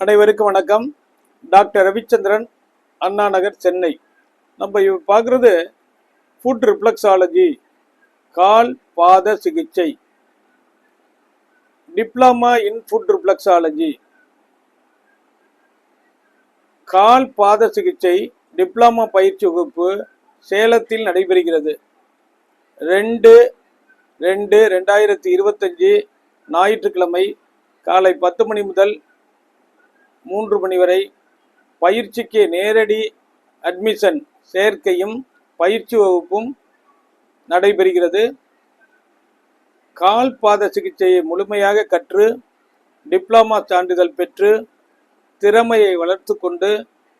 அனைவருக்கும் வணக்கம். டாக்டர் ரவிச்சந்திரன் அண்ணா நகர் சென்னை. நம்ம இப்போ பார்க்குறது ஃபுட் ரிஃப்ளக்ஸாலஜி கால் பாத சிகிச்சை. டிப்ளமா இன் ஃபுட் ரிஃப்ளக்ஸாலஜி கால் பாத சிகிச்சை டிப்ளமா பயிற்சி வகுப்பு சேலத்தில் நடைபெறுகிறது. ரெண்டு ரெண்டு ரெண்டாயிரத்தி இருபத்தஞ்சி ஞாயிற்றுக்கிழமை காலை பத்து மணி முதல் மூன்று மணி வரை பயிற்சிக்கு நேரடி அட்மிஷன் சேர்க்கையும் பயிற்சி வகுப்பும் நடைபெறுகிறது. கால் பாத சிகிச்சையை முழுமையாக கற்று டிப்ளமா சான்றிதழ் பெற்று திறமையை வளர்த்து கொண்டு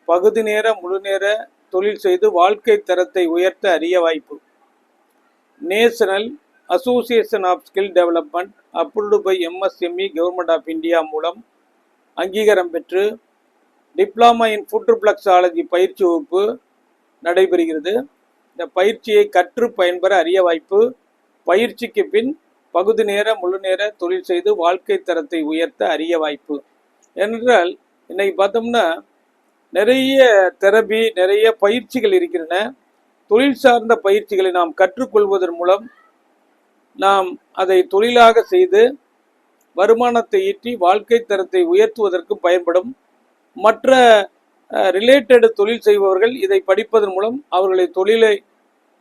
பகுதி நேர முழு நேர தொழில் செய்து வாழ்க்கை தரத்தை உயர்த்த அரிய வாய்ப்பு. National association of skill development approved by MSME government of India மூலம் அங்கீகாரம் பெற்று டிப்ளமா இன் ஃபுட்ரிப்ளக்ஸாலஜி பயிற்சி வகுப்பு நடைபெறுகிறது. இந்த பயிற்சியை கற்று பயன்பெற அரிய வாய்ப்பு பயிற்சிக்கு பின் பகுதி நேர முழு நேர தொழில் செய்து வாழ்க்கை தரத்தை உயர்த்த அரிய வாய்ப்பு. ஏனென்றால் இன்னைக்கு பார்த்தோம்னா நிறைய தெரபி நிறைய பயிற்சிகள் இருக்கின்றன. தொழில் சார்ந்த பயிற்சிகளை நாம் கற்றுக்கொள்வதன் மூலம் நாம் அதை தொழிலாக செய்து வருமானத்தை ஈட்டி வாழ்க்கை தரத்தை உயர்த்துவதற்கு பயன்படும். மற்ற ரிலேட்டட் தொழில் செய்பவர்கள் இதை படிப்பதன் மூலம் அவர்களை தொழிலை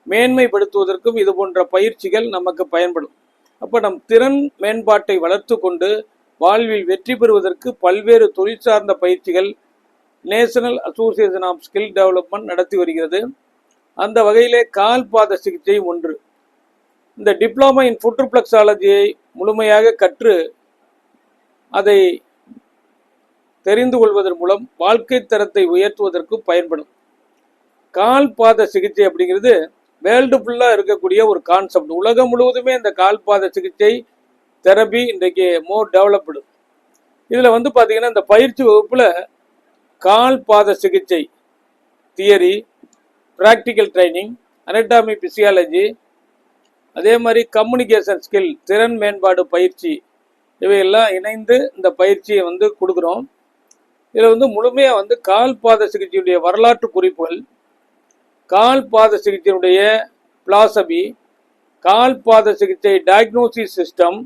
மேன்மைப்படுத்துவதற்கும் இது போன்ற பயிற்சிகள் நமக்கு பயன்படும். அப்போ நம் திறன் மேம்பாட்டை வளர்த்து கொண்டு வாழ்வில் வெற்றி பெறுவதற்கு பல்வேறு தொழில் சார்ந்த பயிற்சிகள் national association of skill development நடத்தி வருகிறது. அந்த வகையிலே கால் பாத சிகிச்சை ஒன்று. இந்த டிப்ளமா இன் ஃபுட் ரிஃப்ளெக்ஸாலஜியை முழுமையாக கற்று அதை தெரிந்து கொள்வதன் மூலம் வாழ்க்கை தரத்தை உயர்த்துவதற்கு பயன்படும். கால் பாத சிகிச்சை அப்படிங்கிறது வேர்ல்டு ஃபுல்லாக இருக்கக்கூடிய ஒரு கான்செப்ட் உலகம் முழுவதுமே இந்த கால் பாத சிகிச்சை தெரபி இன்றைக்கு மோர் டெவலப்டு இதில் வந்து பார்த்திங்கன்னா இந்த பயிற்சி வகுப்பில் கால் பாத சிகிச்சை theory practical training anatomy physiology அதே மாதிரி கம்யூனிகேஷன் ஸ்கில் திறன் மேம்பாடு பயிற்சி இவையெல்லாம் இணைந்து இந்த பயிற்சியை வந்து கொடுக்குறோம். இதில் வந்து முழுமையாக வந்து கால் பாத சிகிச்சையுடைய வரலாற்று குறிப்புகள் கால் பாத சிகிச்சையினுடைய பிளாசபி கால் பாத சிகிச்சை டயக்னோசிஸ் சிஸ்டம்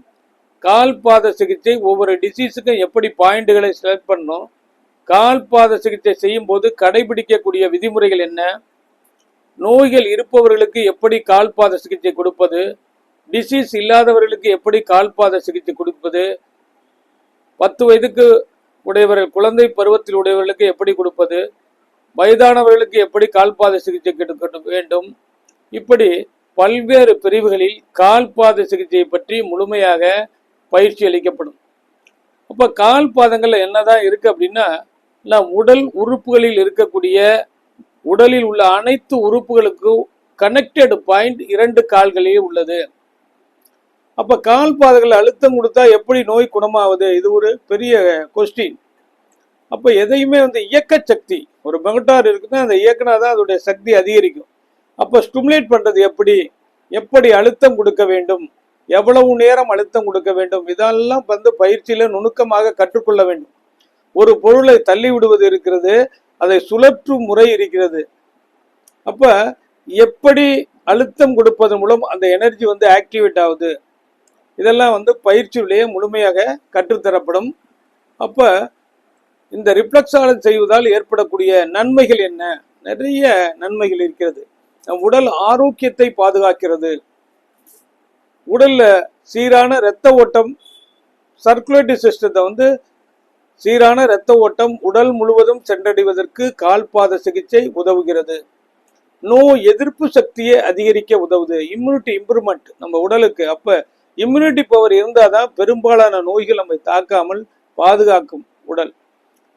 கால் பாத சிகிச்சை ஒவ்வொரு டிசீஸுக்கும் எப்படி பாயிண்ட்டுகளை செலக்ட் பண்ணணும் கால் பாத சிகிச்சை செய்யும்போது கடைபிடிக்கக்கூடிய விதிமுறைகள் என்ன நோய்கள் இருப்பவர்களுக்கு எப்படி கால் பாத சிகிச்சை கொடுப்பது டிசீஸ் இல்லாதவர்களுக்கு எப்படி கால் பாத சிகிச்சை கொடுப்பது? பத்து வயதுக்கு உடையவர்கள் குழந்தை பருவத்தில் உடையவர்களுக்கு எப்படி கொடுப்பது? வயதானவர்களுக்கு எப்படி கால்பாத சிகிச்சை கெடுக்க வேண்டும்? இப்படி பல்வேறு பிரிவுகளில் கால்பாத சிகிச்சையை பற்றி முழுமையாக பயிற்சி அளிக்கப்படும். அப்போ கால் பாதங்களில் என்னதான் இருக்கு அப்படின்னா நம் உடல் உறுப்புகளில் இருக்கக்கூடிய உடலில் உள்ள அனைத்து உறுப்புகளுக்கும் கனெக்டட் பாயிண்ட் இரண்டு கால்களிலே உள்ளது. அப்ப கால் பாதைகளை அழுத்தம் கொடுத்தா எப்படி நோய் குணமாவது? இது ஒரு பெரிய கொஸ்டின் அப்ப எதையுமே வந்து இயக்க சக்தி ஒரு மெகட்டார் இருக்குன்னா அந்த இயக்குனாதான் அதோடைய சக்தி அதிகரிக்கும். அப்ப ஸ்டிமுலேட் பண்றது எப்படி? எப்படி அழுத்தம் கொடுக்க வேண்டும்? எவ்வளவு நேரம் அழுத்தம் கொடுக்க வேண்டும்? இதெல்லாம் வந்து பயிற்சியில நுணுக்கமாக கற்றுக்கொள்ள வேண்டும். ஒரு பொருளை தள்ளி விடுவது இருக்கிறது அதை சுழற்றும் முறை இருக்கிறது. அப்ப எப்படி அழுத்தம் கொடுப்பதன் மூலம் அந்த எனர்ஜி வந்து ஆக்டிவேட் ஆகுது? இதெல்லாம் வந்து பயிற்சியிலேயே முழுமையாக கற்றுத்தரப்படும். அப்போ இந்த ரிஃப்ளெக்ஸாலஜி செய்வதால் ஏற்படக்கூடிய நன்மைகள் என்ன? நிறைய நன்மைகள் இருக்கிறது. நம் உடல் ஆரோக்கியத்தை பாதுகாக்கிறது. உடலில் சீரான இரத்த ஓட்டம் சர்க்குலேட்டரி சிஸ்டத்தை வந்து சீரான இரத்த ஓட்டம் உடல் முழுவதும் சென்றடைவதற்கு கால்பாத சிகிச்சை உதவுகிறது. நோய் எதிர்ப்பு சக்தியை அதிகரிக்க உதவுது. இம்யூனிட்டி இம்ப்ரூவ்மெண்ட் நம்ம உடலுக்கு. அப்போ இம்யூனிட்டி பவர் இருந்தால் தான் பெரும்பாலான நோய்கள் நம்மை தாக்காமல் பாதுகாக்கும் உடல்.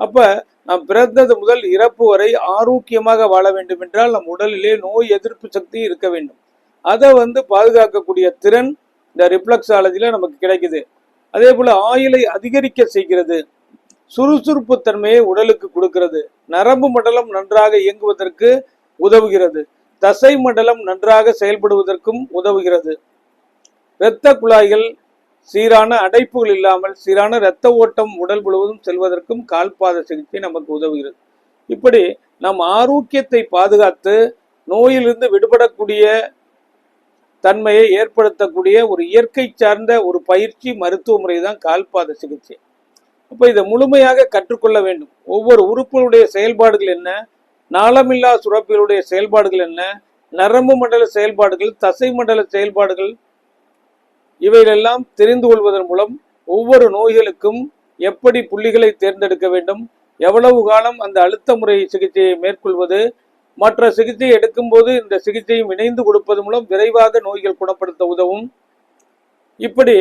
அப்போ நாம் பிறந்தது முதல் இறப்பு வரை ஆரோக்கியமாக வாழ வேண்டும் என்றால் நம் உடலிலே நோய் எதிர்ப்பு சக்தி இருக்க வேண்டும். அதை வந்து பாதுகாக்கக்கூடிய திறன் இந்த ரிப்ளக்ஸாலஜியில் நமக்கு கிடைக்குது. அதே போல் ஆயிலை அதிகரிக்க செய்கிறது. சுறுசுறுப்பு தன்மையை உடலுக்கு கொடுக்கிறது. நரம்பு மண்டலம் நன்றாக இயங்குவதற்கு உதவுகிறது. தசை மண்டலம் நன்றாக செயல்படுவதற்கும் உதவுகிறது. இரத்த குழாய்கள் சீரான அடைப்புகள் இல்லாமல் சீரான இரத்த ஓட்டம் உடல் முழுவதும் செல்வதற்கும் கால்பாத சிகிச்சை நமக்கு உதவுகிறது. இப்படி நம் ஆரோக்கியத்தை பாதுகாத்து நோயிலிருந்து விடுபடக்கூடிய தன்மையை ஏற்படுத்தக்கூடிய ஒரு இயற்கை சார்ந்த ஒரு பயிற்சி மருத்துவ முறை தான் கால்பாத சிகிச்சை. அப்போ இதை முழுமையாக கற்றுக்கொள்ள வேண்டும். ஒவ்வொரு உறுப்புகளுடைய செயல்பாடுகள் என்ன? நாளமில்லா சுரப்பிகளுடைய செயல்பாடுகள் என்ன? நரம்பு மண்டல செயல்பாடுகள் தசை மண்டல செயல்பாடுகள் இவைகளெல்லாம் தெரிந்து கொள்வதன் மூலம் ஒவ்வொரு நோய்களுக்கும் எப்படி புள்ளிகளை தேர்ந்தெடுக்க வேண்டும் எவ்வளவு காலம் அந்த அழுத்த முறை சிகிச்சையை மேற்கொள்வது மற்ற சிகிச்சை எடுக்கும்போது இந்த சிகிச்சையும் இணைந்து கொடுப்பது மூலம் விரைவாக நோய்கள் குணப்படுத்த உதவும். இப்படி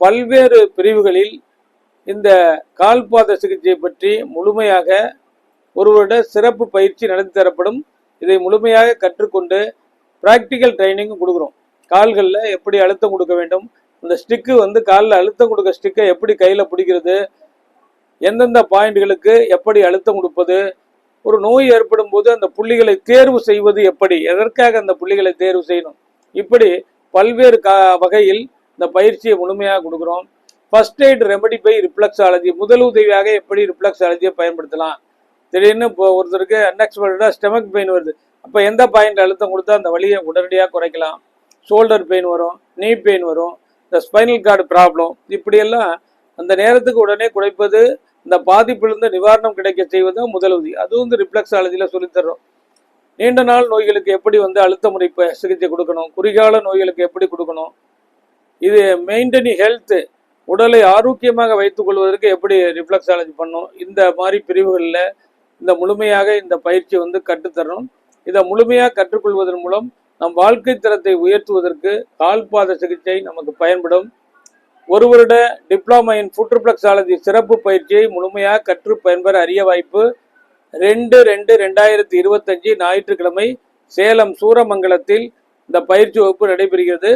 பல்வேறு பிரிவுகளில் இந்த கால்பாத சிகிச்சை பற்றி முழுமையாக ஒருவருடைய சிறப்பு பயிற்சி நடத்தி தரப்படும். இதை முழுமையாக கற்றுக்கொண்டு பிராக்டிக்கல் ட்ரைனிங் கொடுக்குறோம். கால்களில் எப்படி அழுத்தம் கொடுக்க வேண்டும் அந்த ஸ்டிக்கு வந்து காலில் அழுத்தம் கொடுக்க ஸ்டிக்கை எப்படி கையில் பிடிக்கிறது? எந்தெந்த பாயிண்ட்களுக்கு எப்படி அழுத்தம் கொடுப்பது? ஒரு நோய் ஏற்படும் போது அந்த புள்ளிகளை தேர்வு செய்வது எப்படி? எதற்காக அந்த புள்ளிகளை தேர்வு செய்யணும்? இப்படி பல்வேறு கா வகையில் இந்த பயிற்சியை முழுமையாக கொடுக்குறோம். First aid remedy by reflexology முதல் உதவியாக எப்படி ரிப்ளக்ஸாலஜியை பயன்படுத்தலாம்? திடீர்னு இப்போ ஒருத்தருக்கு அன்எக்ஸ்பெக்டடாக ஸ்டெமக் பெயின் வருது. அப்போ எந்த பாயிண்ட் அழுத்தம் கொடுத்தா அந்த வலியை உடனடியாக குறைக்கலாம்? ஷோல்டர் பெயின் வரும் நீ பெயின் வரும். இந்த ஸ்பைனல் கார்டு ப்ராப்ளம் இப்படியெல்லாம் அந்த நேரத்துக்கு உடனே குறைப்பது இந்த பாதிப்பிலிருந்து நிவாரணம் கிடைக்க செய்வது தான் முதலுதவி அதுவும் வந்து ரிப்ளக்ஸாலஜியில் சொல்லித்தர்றோம். நீண்ட நாள் நோய்களுக்கு எப்படி வந்து அழுத்த முறை சிகிச்சை கொடுக்கணும்? குறிகால நோய்களுக்கு எப்படி கொடுக்கணும்? இது மெயின்டெனி ஹெல்த்து உடலை ஆரோக்கியமாக வைத்துக் கொள்வதற்கு எப்படி ரிஃப்ளெக்ஸாலஜி பண்ணும்? இந்த மாதிரி பிரிவுகளில் இந்த முழுமையாக இந்த பயிற்சி வந்து கற்றுத்தரணும். இதை முழுமையாக கற்றுக்கொள்வதன் மூலம் நம் வாழ்க்கை தரத்தை உயர்த்துவதற்கு கால்பாத சிகிச்சை நமக்கு பயன்படும். ஒரு வருட டிப்ளமா இன் ஃபுட்ரிப்ளக்ஸாலஜி சிறப்பு பயிற்சியை முழுமையாக கற்று பயன்பெற அரிய வாய்ப்பு. ரெண்டு ரெண்டு ரெண்டாயிரத்தி இருபத்தஞ்சு ஞாயிற்றுக்கிழமை சேலம் சூரமங்கலத்தில் இந்த பயிற்சி வகுப்பு நடைபெறுகிறது.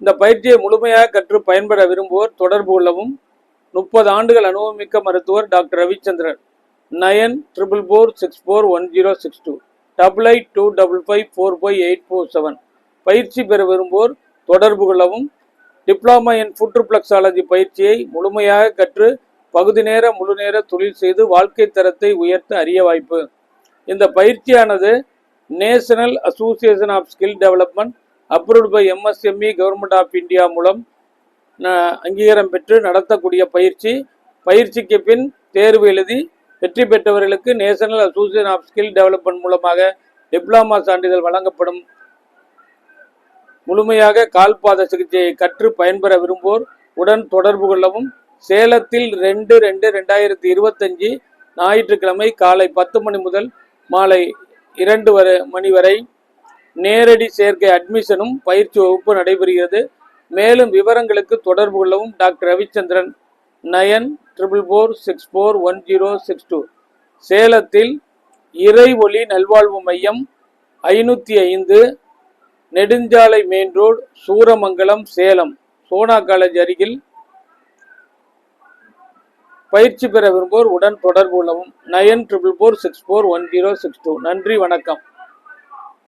இந்த பயிற்சியை முழுமையாக கற்று பயன்பெற விரும்புவோர் தொடர்பு கொள்ளவும். முப்பது ஆண்டுகள் அனுபவமிக்க மருத்துவர் doctor Ravichandran. Nine triple four six four one zero six two. Double eight two double five four five eight four seven பயிற்சி பெற விரும்புவோர் தொடர்பு கொள்ளவும். டிப்ளமா இன் ஃபுட்ரிப்ளக்ஸாலஜி பயிற்சியை முழுமையாக கற்று பகுதி நேர முழு நேர தொழில் செய்து வாழ்க்கை தரத்தை உயர்த்த அறிய வாய்ப்பு. இந்த பயிற்சியானது national association of skill development approved by MSME government of India மூலம் அங்கீகாரம் பெற்று நடத்தக்கூடிய பயிற்சி. பயிற்சிக்கு பின் தேர்வு எழுதி வெற்றி பெற்றவர்களுக்கு national association of skill development மூலமாக டிப்ளமா சான்றிதழ் வழங்கப்படும். முழுமையாக கால்பாத சிகிச்சையை கற்று பயன்பெற விரும்புவோர் உடன் தொடர்பு கொள்ளவும். சேலத்தில் ரெண்டு ரெண்டு ரெண்டாயிரத்தி இருபத்தஞ்சு ஞாயிற்றுக்கிழமை காலை பத்து மணி முதல் மாலை இரண்டு வரை மணி வரை நேரடி சேர்க்கை அட்மிஷனும் பயிற்சி வகுப்பு நடைபெறுகிறது. மேலும் விவரங்களுக்கு தொடர்பு கொள்ளவும் doctor Ravichandran nine triple four six four one zero six two சேலத்தில் இறை ஒளி நல்வாழ்வு மையம் ஐநூற்றி ஐந்து நெடுஞ்சாலை main road Suramangalam Salem. Sona college அருகில் பயிற்சி பெற விரும்புவோர் உடன் தொடர்பு கொள்ளவும். Nine triple four six four one zero six two நன்றி வணக்கம்.